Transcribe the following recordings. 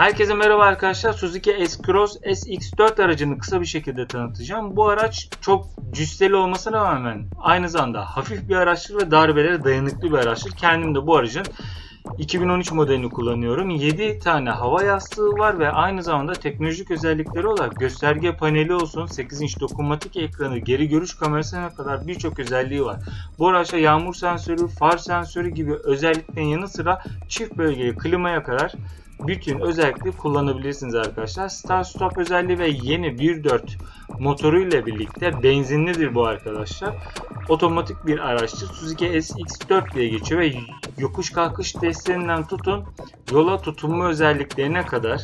Herkese merhaba arkadaşlar. Suzuki S-Cross SX4 aracını kısa bir şekilde tanıtacağım. Bu araç çok cüsseli olmasına rağmen aynı zamanda hafif bir araçtır ve darbelere dayanıklı bir araçtır. Kendim de bu aracın 2013 modelini kullanıyorum. 7 tane hava yastığı var ve aynı zamanda teknolojik özellikleri olarak gösterge paneli olsun, 8 inç dokunmatik ekranı, geri görüş kamerasına kadar birçok özelliği var. Bu araçta yağmur sensörü, far sensörü gibi özelliklerin yanı sıra çift bölgeli klimaya kadar bütün özellikleri kullanabilirsiniz arkadaşlar. Start Stop özelliği ve yeni 1.4 motoruyla birlikte benzinlidir bu arkadaşlar. Otomatik bir araçtır. Suzuki SX4 diye geçiyor ve yokuş kalkış testlerinden tutun yola tutunma özelliklerine kadar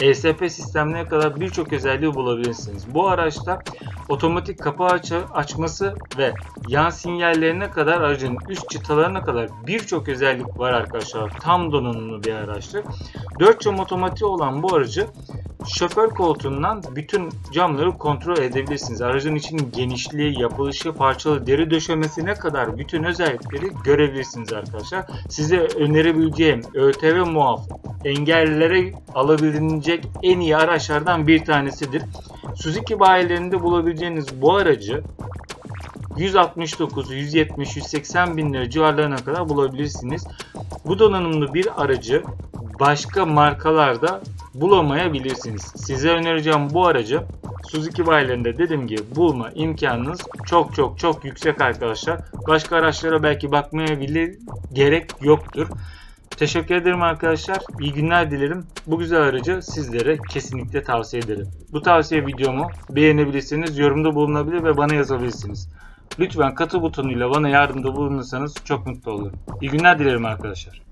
ESP sistemlerine kadar birçok özelliği bulabilirsiniz. Bu araçta otomatik kapı aç açması ve yan sinyallerine kadar aracın üst çıtalarına kadar birçok özellik var arkadaşlar. Tam donanımlı bir araçtır. 4 cam otomatiği olan bu aracı şoför koltuğundan bütün camları kontrol edebilirsiniz. Aracın içinin genişliği, yapılışı, parçalı deri döşemesine kadar bütün özellikleri görebilirsiniz arkadaşlar. Size önerebileceğim ÖTV muaf engellere alabilecek en iyi araçlardan bir tanesidir. Suzuki bayilerinde bulabileceğiniz bu aracı 169, 170, 180 bin lira civarlarına kadar bulabilirsiniz. Bu donanımlı bir aracı başka markalarda bulamayabilirsiniz. Size önereceğim bu aracı Suzuki bayilerinde dediğim gibi bulma imkanınız çok çok çok yüksek arkadaşlar. Başka araçlara belki bakmaya bile gerek yoktur. Teşekkür ederim arkadaşlar. İyi günler dilerim. Bu güzel aracı sizlere kesinlikle tavsiye ederim. Bu tavsiye videomu beğenebilirsiniz, yorumda bulunabilir ve bana yazabilirsiniz. Lütfen katıl butonuyla bana yardımda bulunursanız çok mutlu olurum. İyi günler dilerim arkadaşlar.